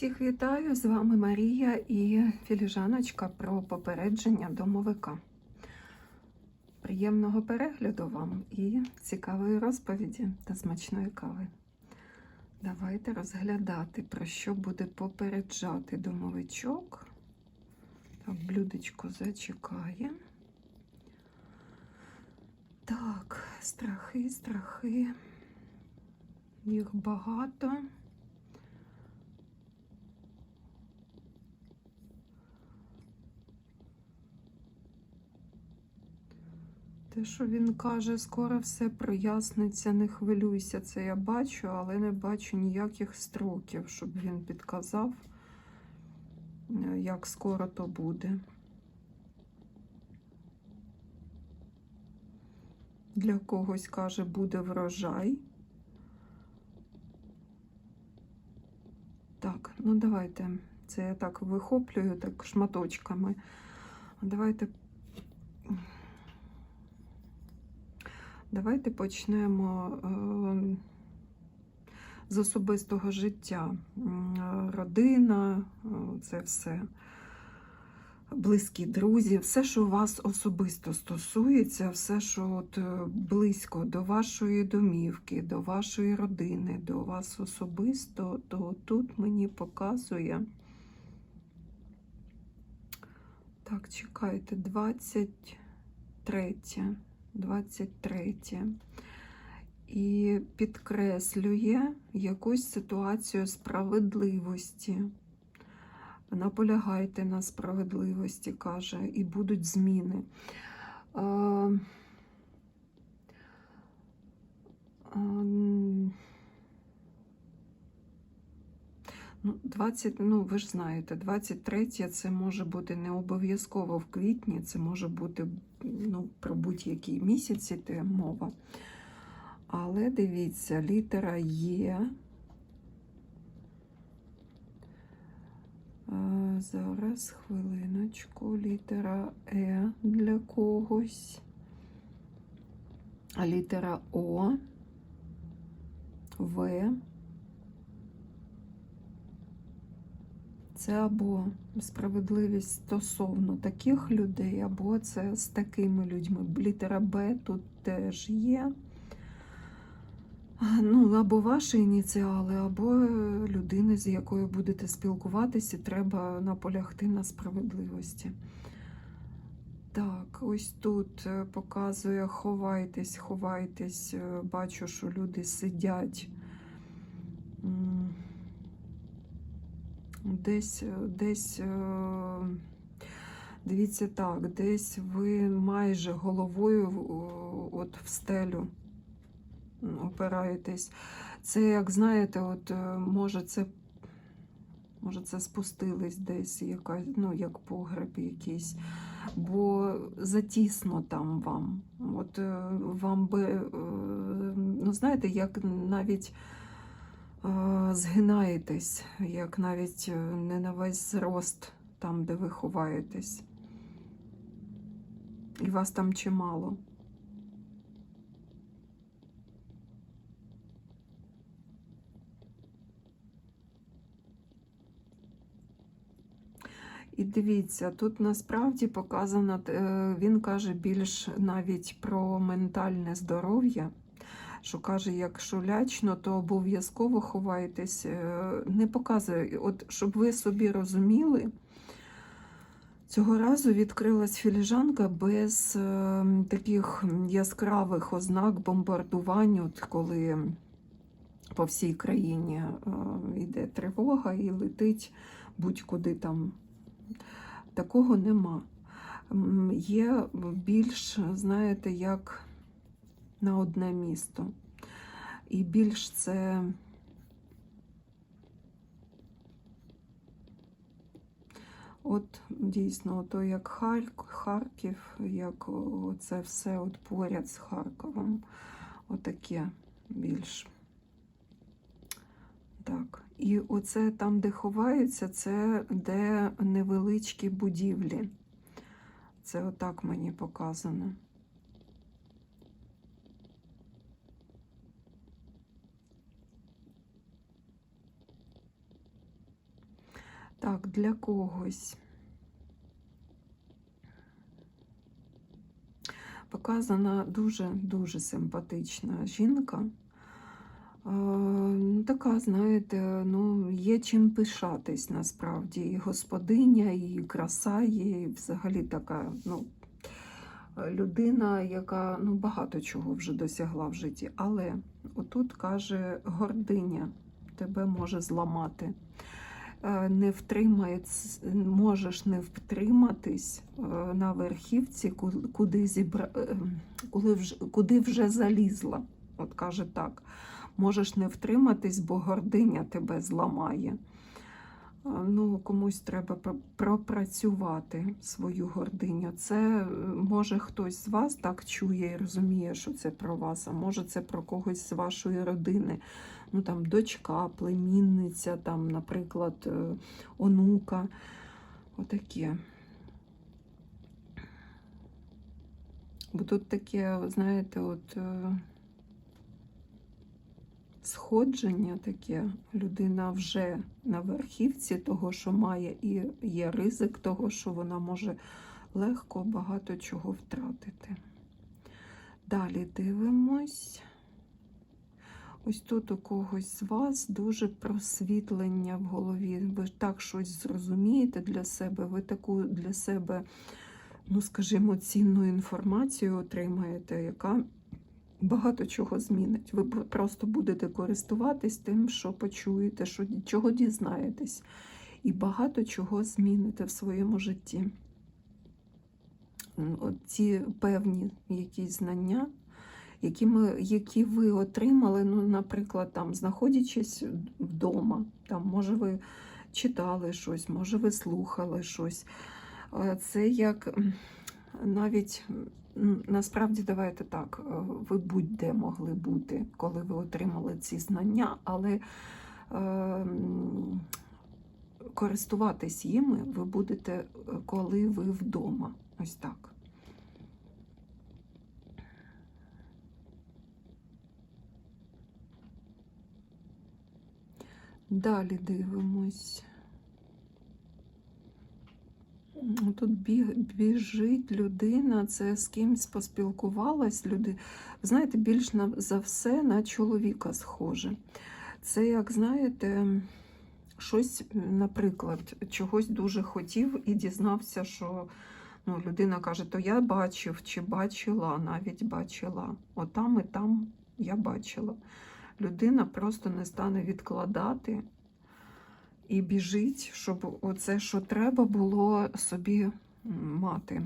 Всіх вітаю! З вами Марія і філіжаночка про попередження домовика. Приємного перегляду вам і цікавої розповіді та смачної кави. Давайте розглядати, про що буде попереджати домовичок. Так, блюдечко зачекає. Так, страхи, страхи. Їх багато. Те, що він каже, скоро все проясниться, не хвилюйся, це я бачу, але не бачу ніяких строків, щоб він підказав, е, як скоро то буде. Для когось каже, буде врожай. Так, ну давайте. Це я так вихоплюю так шматочками. Давайте. Давайте почнемо е, з особистого життя. Е, Родина, е, це все. Близькі друзі, все, що вас особисто стосується, все, що от близько до вашої домівки, до вашої родини, до вас особисто, то тут мені показує. Так, чекайте, 23. 23. І підкреслює якусь ситуацію справедливості. Наполягайте на справедливості, каже, і будуть зміни. А, а, Ну, 20, ну, ви ж знаєте, 23 це може бути не обов'язково в квітні, це може бути ну, про будь-який місяць іде мова. Але дивіться, літера Є. Зараз хвилиночку, літера Е для когось. А літера О, В. Це або справедливість стосовно таких людей, або це з такими людьми. Літера Б тут теж є. Ну, або ваші ініціали, або людини, з якою будете спілкуватися, треба наполягти на справедливості. Так, ось тут е, показує ховайтесь, ховайтесь. Е, Бачу, що люди сидять. Десь, е, десь, е, дивіться так, десь ви майже головою от в стелю опираєтесь. Це, як знаєте, от е, може це, може це спустились десь, якась, ну, як погреб якийсь, бо затісно там вам. От вам би, ну знаєте, як навіть згинаєтесь, як навіть е, не на весь зрост там, де ви ховаєтесь. І вас там чимало. І дивіться, тут насправді показано, е, він каже більш навіть про ментальне здоров'я, що каже, якщо лячно, то обов'язково ховайтесь. Е, Не показує, от щоб ви собі розуміли, цього разу відкрилась філіжанка без е, таких яскравих ознак бомбардувань, от коли по всій країні е, йде тривога і летить будь-куди там. Такого нема. Є більш, знаєте, як на одне місто. І більш це от дійсно, то як Харк- Харків, як це все от поряд з Харковом. Отаке більш. Так. І оце там, де ховаються, це де невеличкі будівлі. Це отак мені показано. Так, для когось. Показана дуже-дуже симпатична жінка. Ну, Така, знаєте, ну, є чим пишатись насправді. І господиня, і краса є, і взагалі така ну, людина, яка ну, багато чого вже досягла в житті. Але отут каже гординя тебе може зламати. Е, Не втримається, можеш не втриматись е, на верхівці, куди, зібра... е, коли вже, куди вже залізла. От каже так. Можеш не втриматись, бо гординя тебе зламає. Ну, комусь треба пропрацювати свою гординю. Це може хтось з вас так чує і розуміє, що це про вас, а може це про когось з вашої родини. Ну там дочка, племінниця, там, наприклад, е, онука. Отаке. Бо тут таке, знаєте, от е, сходження таке, людина вже на верхівці того, що має, і є ризик того, що вона може легко багато чого втратити. Далі дивимось. Ось тут у когось з вас дуже просвітлення в голові. Ви так щось зрозумієте для себе, ви таку для себе, ну скажімо, цінну інформацію отримаєте, яка багато чого змінить. Ви просто будете користуватись тим, що почуєте, що, чого дізнаєтесь, і багато чого зміните в своєму житті. Ці певні якісь знання, які, ми, які ви отримали, ну, наприклад, там, знаходячись вдома, там, може, ви читали щось, може, ви слухали щось. Е, Це як навіть насправді давайте так, е, ви будь-де могли бути, коли ви отримали ці знання, але е, користуватись їми ви будете, е, коли ви вдома. Ось так. Далі дивимось. Тут біг, біжить людина, це з кимсь поспілкувалась. Люди, знаєте, більш на, за все на чоловіка схоже. Це, як знаєте, щось, наприклад, чогось дуже хотів і дізнався, що ну, людина каже, то я бачив чи бачила, навіть бачила. Отам і там я бачила. Людина просто не стане відкладати і біжить, щоб оце, що треба було собі мати.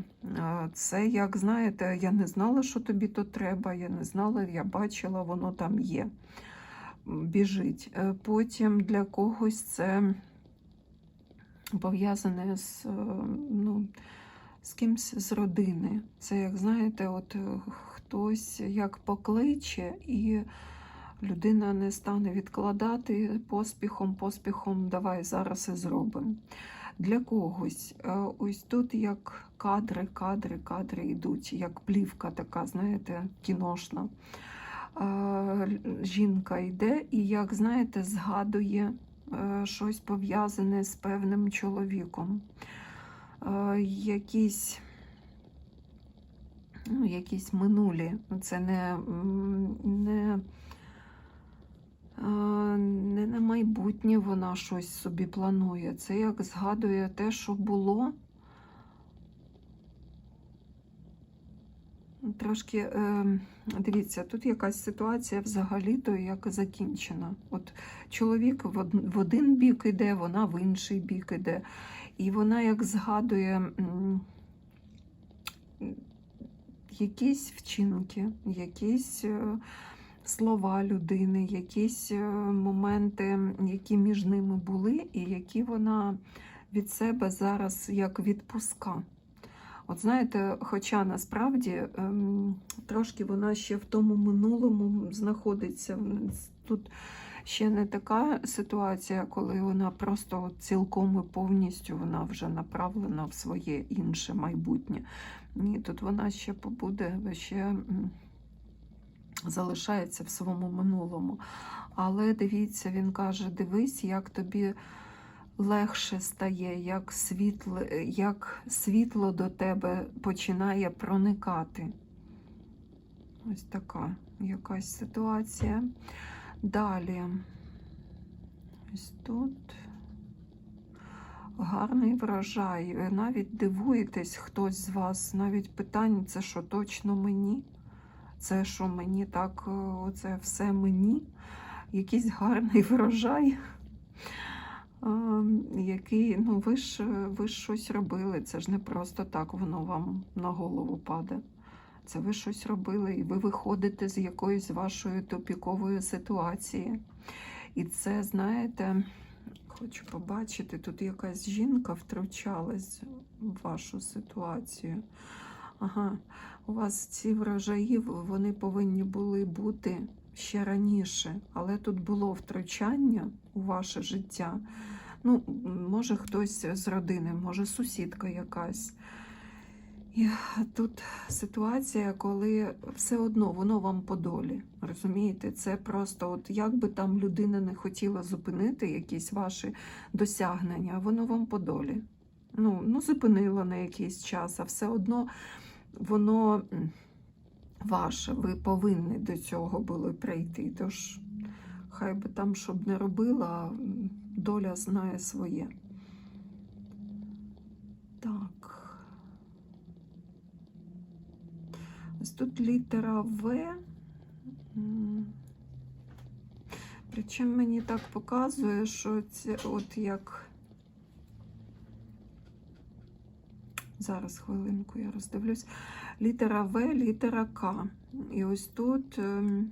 Це, як знаєте, я не знала, що тобі то треба, я не знала, я бачила, воно там є. Біжить. Е, Потім для когось це пов'язане з, е, ну, з кимсь з родини. Це, як знаєте, от е, хтось як покличе і людина не стане відкладати поспіхом, поспіхом, давай зараз і зробимо. Для когось е, ось тут як кадри, кадри, кадри йдуть, як плівка така, знаєте, кіношна. Е, Жінка йде і, як знаєте, згадує е, щось пов'язане з певним чоловіком. Якісь ну, якісь минулі. Це не, не, не на майбутнє вона щось собі планує. Це як згадує те, що було. Трошки е, дивіться, тут якась ситуація взагалі-то як закінчена. От чоловік в один бік іде, вона в інший бік іде. І вона як згадує якісь вчинки, якісь е, слова людини, якісь е, моменти, які між ними були, і які вона від себе зараз як відпуска. От знаєте, хоча насправді ем, трошки вона ще в тому минулому знаходиться. Тут ще не така ситуація, коли вона просто цілком і повністю вона вже направлена в своє інше майбутнє. Ні, тут вона ще побуде, ще залишається в своєму минулому. Але дивіться, він каже: дивись, як тобі легше стає, як світло, як світло до тебе починає проникати. Ось така якась ситуація. Далі. Ось тут гарний врожай. Навіть дивуєтесь, хтось з вас, навіть питання, це що точно мені? Це що мені так, е, це все мені? Якийсь гарний врожай. Який, ну ви ж, ви ж щось робили, це ж не просто так воно вам на голову паде. Це ви щось робили, і ви виходите з якоїсь вашої тупікової ситуації. І це, знаєте, хочу побачити, тут якась жінка втручалась в вашу ситуацію. Ага, у вас ці врожаї, вони повинні були бути ще раніше, але тут було втручання у ваше життя. Ну, може, хтось з родини, може, сусідка якась. І тут ситуація, коли все одно воно вам по долі. Розумієте, це просто, от як би там людина не хотіла зупинити якісь ваші досягнення, воно вам по долі. Ну, ну зупинило на якийсь час, а все одно воно ваше, ви повинні до цього були прийти. Тож, хай би там щоб не робила, доля знає своє. Так. Ось тут літера В. Причому мені так показує, що це от як. Зараз хвилинку я роздивлюсь. Літера В, літера К. І ось тут ем,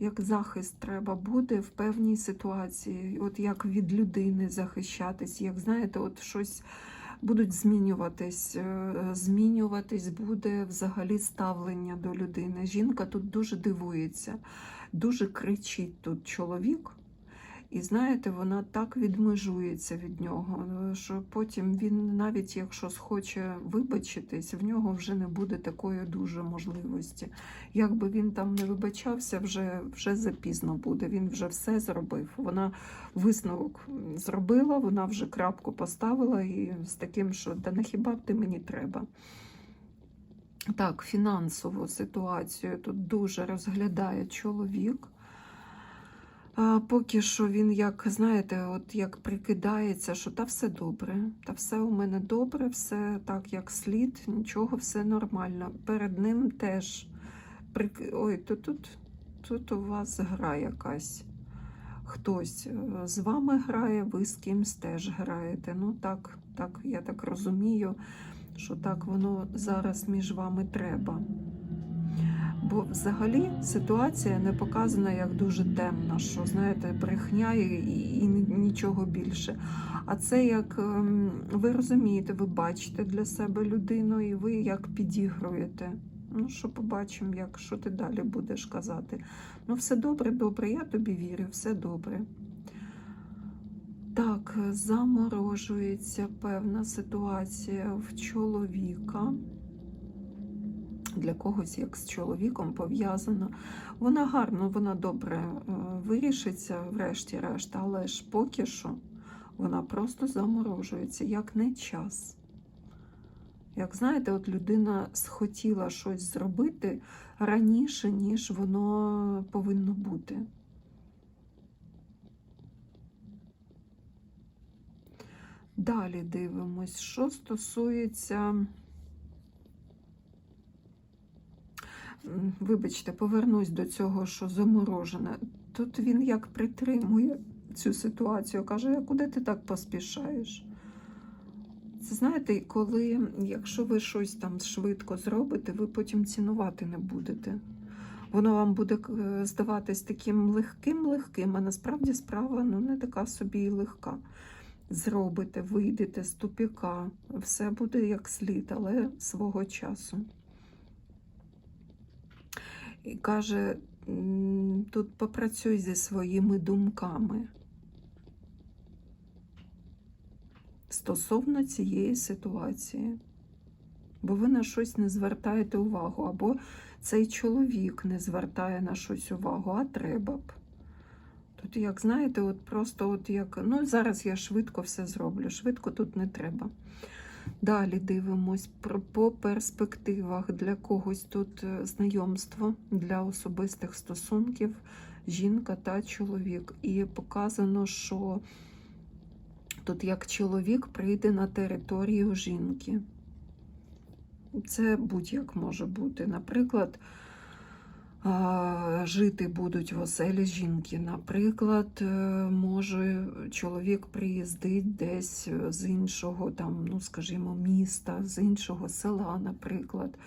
як захист треба буде в певній ситуації, от як від людини захищатись, як знаєте, от щось будуть змінюватись, е, змінюватись буде взагалі ставлення до людини. Жінка тут дуже дивується, дуже кричить тут чоловік. І знаєте, вона так відмежується від нього, що потім він, навіть якщо схоче вибачитись, в нього вже не буде такої дуже можливості. Якби він там не вибачався, вже, вже запізно буде. Він вже все зробив. Вона висновок зробила, вона вже крапку поставила і з таким, що та не хіба б ти мені треба. Так, фінансову ситуацію тут дуже розглядає чоловік. Поки що він, як знаєте, от як прикидається, що та все добре, та все у мене добре, все так, як слід, нічого, все нормально. Перед ним теж. Ой, тут, тут, тут у вас гра якась. Хтось е, з вами грає, ви з кимсь теж граєте. Ну так, так, я так розумію, що так воно зараз між вами треба. Бо взагалі ситуація не показана як дуже темна, що знаєте, брехня і, і, нічого більше. А це як ем, ви розумієте, ви бачите для себе людину, і ви як підігруєте. Ну, що побачимо, як що ти далі будеш казати. Ну, все добре, добре, я тобі вірю, все добре. Так, заморожується певна ситуація в чоловіка для когось, як з чоловіком пов'язана. Вона гарно, вона добре е, вирішиться, врешті-решт, але ж поки що вона просто заморожується, як не час. Як знаєте, от людина схотіла щось зробити раніше, ніж воно повинно бути. Далі дивимось, що стосується. Вибачте, повернусь до цього, що заморожене. Тут він як притримує цю ситуацію, каже, а куди ти так поспішаєш? Це знаєте, коли, якщо ви щось там швидко зробите, ви потім цінувати не будете. Воно вам буде е, здаватись таким легким-легким, а насправді справа ну, не така собі і легка. Зробите, вийдете з тупіка, все буде як слід, але свого часу. І каже, тут попрацюй зі своїми думками стосовно цієї ситуації. Бо ви на щось не звертаєте увагу, або цей чоловік не звертає на щось увагу, а треба б. Тут, як знаєте, от просто от як. Ну, зараз я швидко все зроблю. Швидко тут не треба. Далі дивимось по перспективах. Для когось тут е, знайомство для особистих стосунків, жінка та чоловік. І показано, що тут як чоловік прийде на територію жінки. Це будь-як може бути. Наприклад, жити будуть в оселі жінки. Наприклад, е, може чоловік приїздить десь е, з іншого, там, ну, скажімо, міста, з іншого села, наприклад.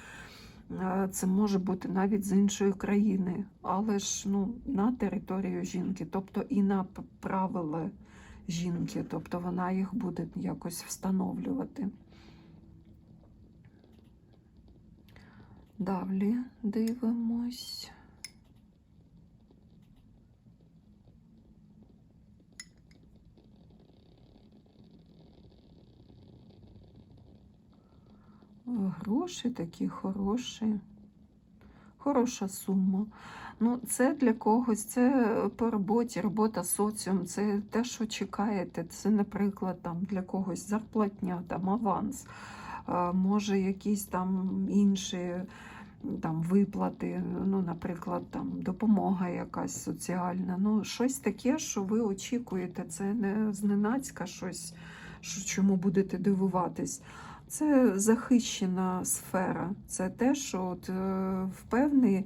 Це може бути навіть з іншої країни, але ж ну, на територію жінки, тобто і на правила жінки, тобто вона їх буде якось встановлювати. Далі дивимось. Гроші такі хороші. Хороша сума. Ну, це для когось, це по роботі, робота соціум, це те, що чекаєте. Це, наприклад, там для когось зарплатня, там аванс, може якісь там інші там, виплати, ну, наприклад, там допомога якась соціальна. Ну, щось таке, що ви очікуєте. Це не зненацька щось, що, чому будете дивуватись. Це захищена сфера. Це те, що от, е, в певний,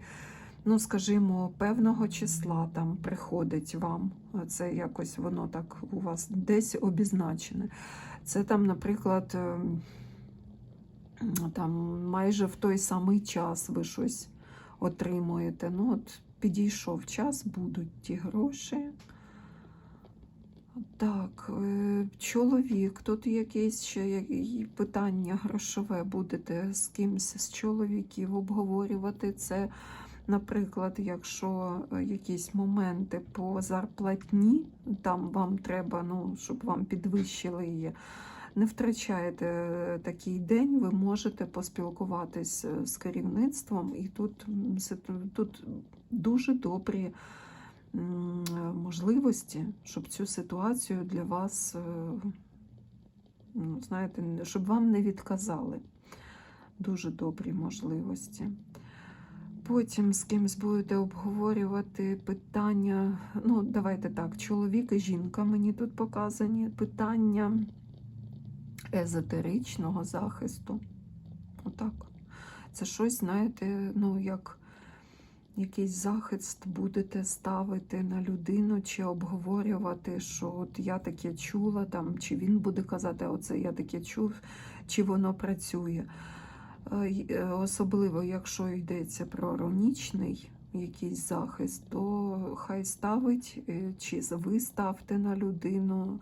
ну скажімо, певного числа там приходить вам. Це якось воно так у вас десь обізначене. Це там, наприклад, е, там майже в той самий час ви щось отримуєте. Ну, от підійшов час, будуть ті гроші. Так, е, чоловік, тут якесь ще питання грошове будете з кимось з чоловіків обговорювати. Це, наприклад, якщо е, якісь моменти по зарплатні, там вам треба, ну, щоб вам підвищили її. Не втрачаєте е, такий день, ви можете поспілкуватись е, з керівництвом, і тут, тут дуже добрі можливості, щоб цю ситуацію для вас, ну, знаєте, щоб вам не відказали. Дуже добрі можливості. Потім з кимось будете обговорювати питання. Ну, давайте так, чоловік і жінка мені тут показані питання езотеричного захисту. Отак. Це щось, знаєте, ну, як якийсь захист будете ставити на людину, чи обговорювати, що от я таке чула, там, чи він буде казати, оце я таке чув, чи воно працює. Е, е, Особливо, якщо йдеться про ронічний якийсь захист, то хай ставить, е, чи ви ставте на людину.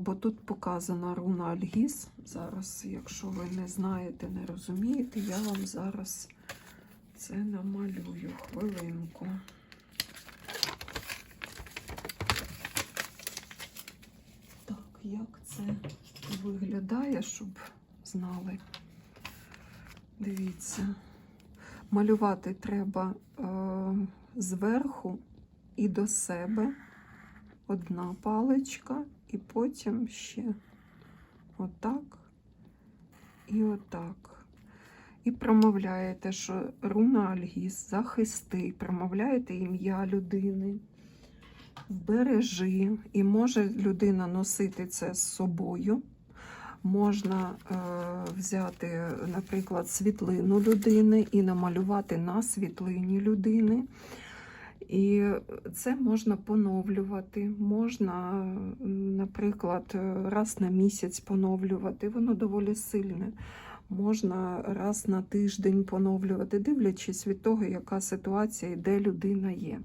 Бо тут показана руна Альгіз. Зараз, якщо ви не знаєте, не розумієте, я вам зараз це намалюю хвилинку. Так, як це виглядає, щоб знали. Дивіться. Малювати треба е, зверху і до себе одна паличка, і потім ще отак і отак. І промовляєте, що руна Альгіс, захисти, промовляєте ім'я людини, бережи, і може людина носити це з собою. Можна е, взяти, наприклад, світлину людини і намалювати на світлині людини. І це можна поновлювати, можна, наприклад, раз на місяць поновлювати. Воно доволі сильне. Можна раз на тиждень поновлювати, дивлячись від того, яка ситуація і де людина є.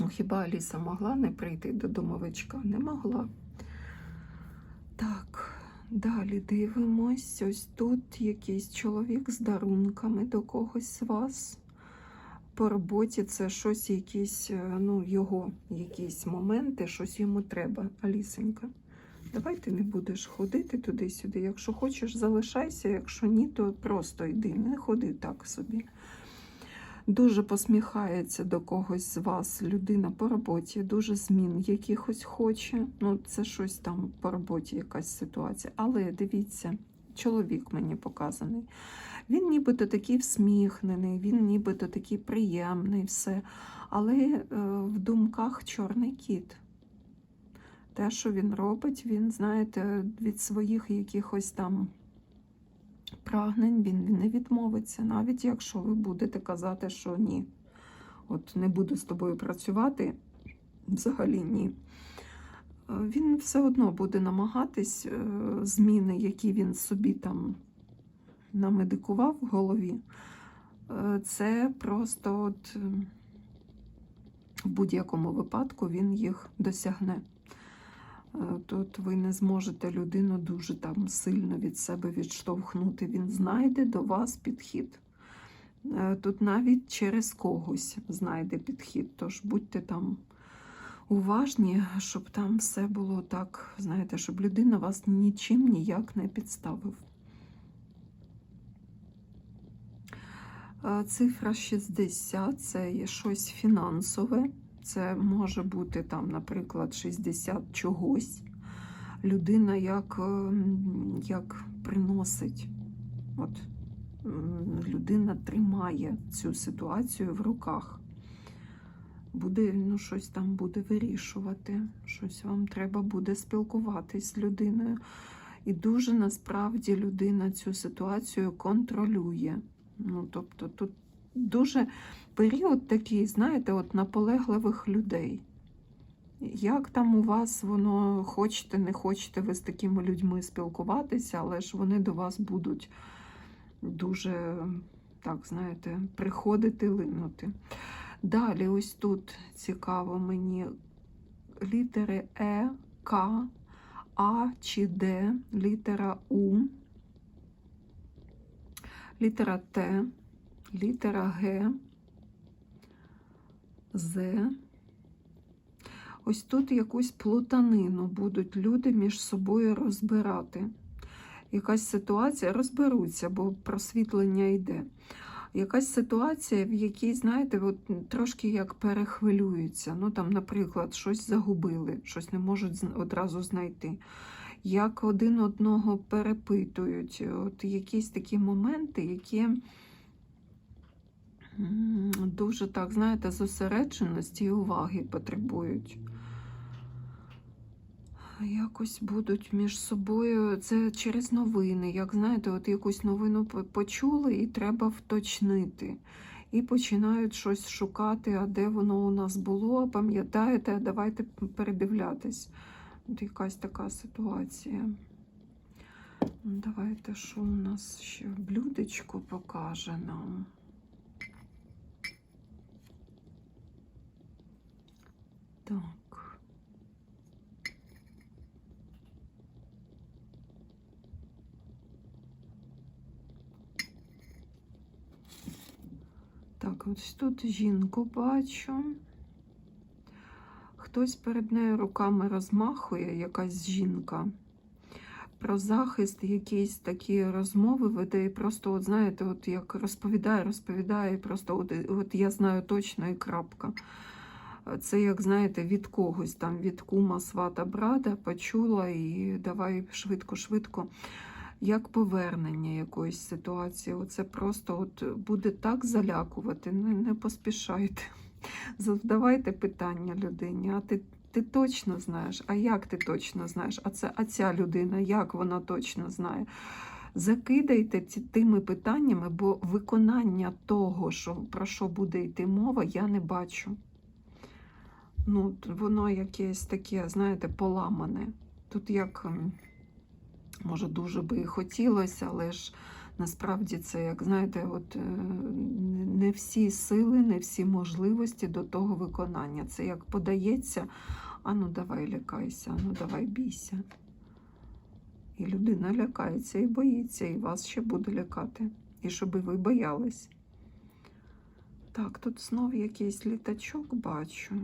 Ну, хіба Аліса могла не прийти до домовичка? Не могла. Так, далі дивимось. Ось тут якийсь чоловік з дарунками до когось з вас. По роботі це щось, якісь, е, ну, його якісь моменти, щось йому треба. Алісенька, давай ти не будеш ходити туди-сюди. Якщо хочеш, залишайся, якщо ні, то просто йди. Не ходи так собі. Дуже посміхається до когось з вас, людина по роботі, дуже змін якихось хоче. Ну, це щось там по роботі, якась ситуація. Але дивіться, чоловік мені показаний. Він нібито такий всміхнений, він нібито такий приємний, все. Але е, в думках чорний кіт. Те, що він робить, він, знаєте, від своїх якихось там прагнень він не відмовиться, навіть якщо ви будете казати, що ні. От не буду з тобою працювати, взагалі ні. Е, Він все одно буде намагатись е, зміни, які він собі там намедикував в голові. е, Це просто от е, в будь-якому випадку він їх досягне. Е, Тут ви не зможете людину дуже там сильно від себе відштовхнути. Він знайде до вас підхід. Е, Тут навіть через когось знайде підхід. Тож будьте там уважні, щоб там все було так, знаєте, щоб людина вас нічим ніяк не підставив. Е, Цифра 60 це є щось фінансове. Це може бути там, наприклад, 60 чогось. Людина як, ем, як приносить. От, людина тримає цю ситуацію в руках. Буде, ну, щось там буде вирішувати, щось вам треба буде спілкуватись з людиною. І дуже насправді людина цю ситуацію контролює. Ну, тобто тут дуже період такий, знаєте, от наполегливих людей. Як там у вас воно хочете, не хочете ви з такими людьми спілкуватися, але ж вони до вас будуть дуже, так, знаєте, приходити, линути. Далі, ось тут цікаво мені літери Е, К, А чи Д, літера У, літера Т, літера Г, З. Ось тут якусь плутанину будуть люди між собою розбирати. Якась ситуація розберуться, бо просвітлення йде. Якась ситуація, в якій, знаєте, от трошки як перехвилюються. Ну, там, наприклад, щось загубили, щось не можуть одразу знайти. Як один одного перепитують. От якісь такі моменти, які дуже так, знаєте, зосередженості і уваги потребують. Якось будуть між собою, це через новини. Як знаєте, от якусь новину почули і треба вточнити. І починають щось шукати, а де воно у нас було, пам'ятаєте, давайте передивлятись. От якась така ситуація. Давайте, що у нас ще блюдечко покаже нам. Так. Так, ось тут жінку бачу. Хтось перед нею руками розмахує, якась жінка. Про захист якісь такі розмови веде, і просто, от знаєте, от як розповідає, розповідає, і просто от, от я знаю точно і крапка. Це, як знаєте, від когось там, від кума, свата, брата почула і давай швидко-швидко. Як повернення якоїсь ситуації. Оце просто от буде так залякувати, не, не поспішайте. Задавайте питання людині, а ти, ти точно знаєш, а як ти точно знаєш? А, це, а ця людина, як вона точно знає? Закидайте ці, тими питаннями, бо виконання того, що, про що буде йти мова, я не бачу. Ну, воно якесь таке, знаєте, поламане. Тут як, може, дуже би і хотілося, але ж насправді це, як знаєте, от е, не всі сили, не всі можливості до того виконання. Це як подається, а ну давай лякайся, ну давай бійся. І людина лякається і боїться, і вас ще буде лякати. І щоб ви боялись. Так, тут знов якийсь літачок бачу.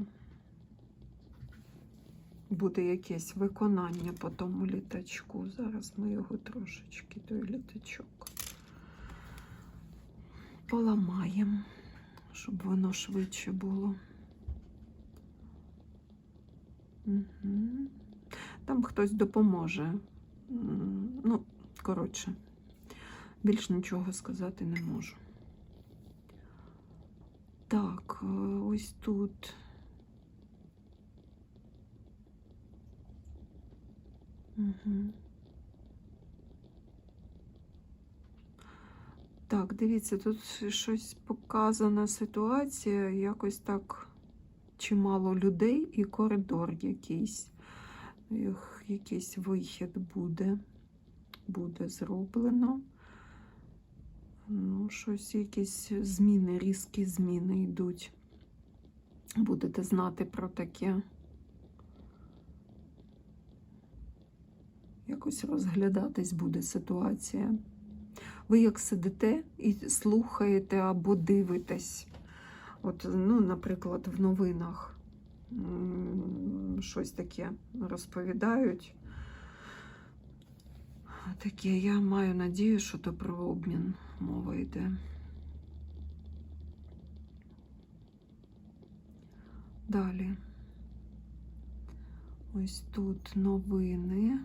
Буде якесь виконання по тому літачку. Зараз ми його трошечки, той літачок, поламаємо. щоб воно швидше було. Угу. Там хтось допоможе. Ну, коротше, більш нічого сказати не можу. Так, е, ось тут. Так, дивіться, тут щось показана ситуація, якось так чимало людей і коридор якийсь. Якийсь вихід буде, буде зроблено. Ну, щось, якісь зміни, різкі зміни йдуть. Будете знати про таке. Якось розглядатись буде ситуація. Ви як сидите і слухаєте або дивитесь. От, ну, наприклад, в новинах щось таке розповідають. Таке, я маю надію, що то про обмін мова йде. Далі. Ось тут новини.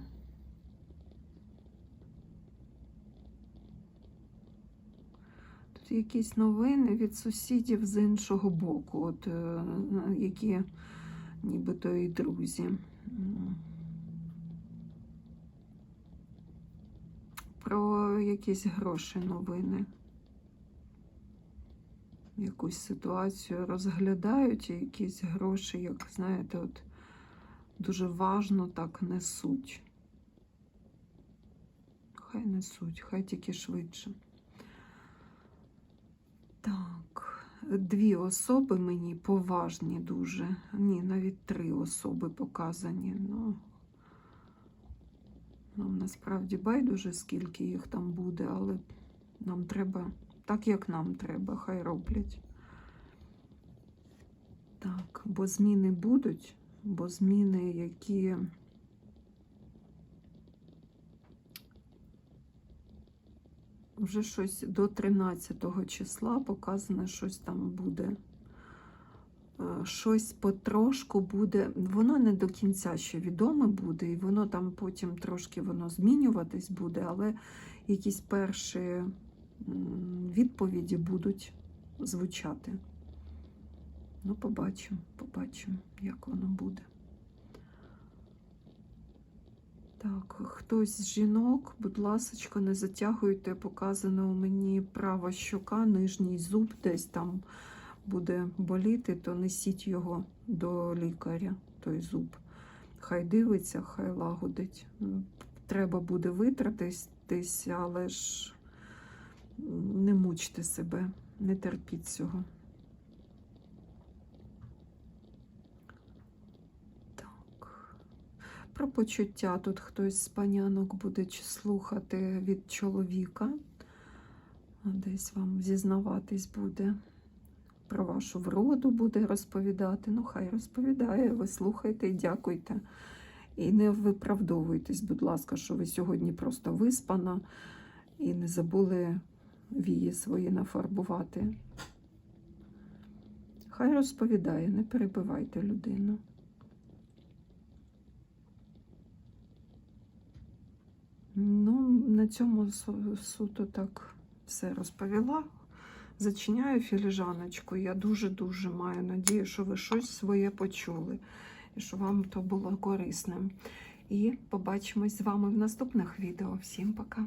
Якісь новини від сусідів з іншого боку, от, е, які нібито і друзі. Про якісь гроші новини. Якусь ситуацію розглядають і якісь гроші, як знаєте, от дуже важно так несуть. Хай несуть, хай тільки швидше. Так, дві особи мені поважні дуже. Ні, навіть три особи показані. Ну, нам насправді байдуже, скільки їх там буде, але нам треба так, як нам треба, хай роблять. Так, бо зміни будуть, бо зміни, які. Вже щось до 13 числа показано, щось там буде. Е, Щось потрошку буде, воно не до кінця ще відоме буде, і воно там потім трошки воно змінюватись буде, але якісь перші відповіді будуть звучати. Ну, побачимо, побачимо, як воно буде. Так, хтось з жінок, будь ласочка, не затягуйте, показано мені права щока, нижній зуб десь там буде боліти, то несіть його до лікаря, той зуб. Хай дивиться, хай лагодить. Треба буде витратитись, але ж не мучте себе, не терпіть цього. Так. Про почуття тут хтось з панянок буде слухати від чоловіка. Десь вам зізнаватись буде. Про вашу вроду буде розповідати. Ну, хай розповідає, ви слухайте і дякуйте. І не виправдовуйтесь, будь ласка, що ви сьогодні просто виспана і не забули вії свої нафарбувати. Хай розповідає, не перебивайте людину. Ну, на цьому суто так все розповіла. Зачиняю філіжаночку. Я дуже-дуже маю надію, що ви щось своє почули і що вам то було корисним. І побачимось з вами в наступних відео. Всім пока!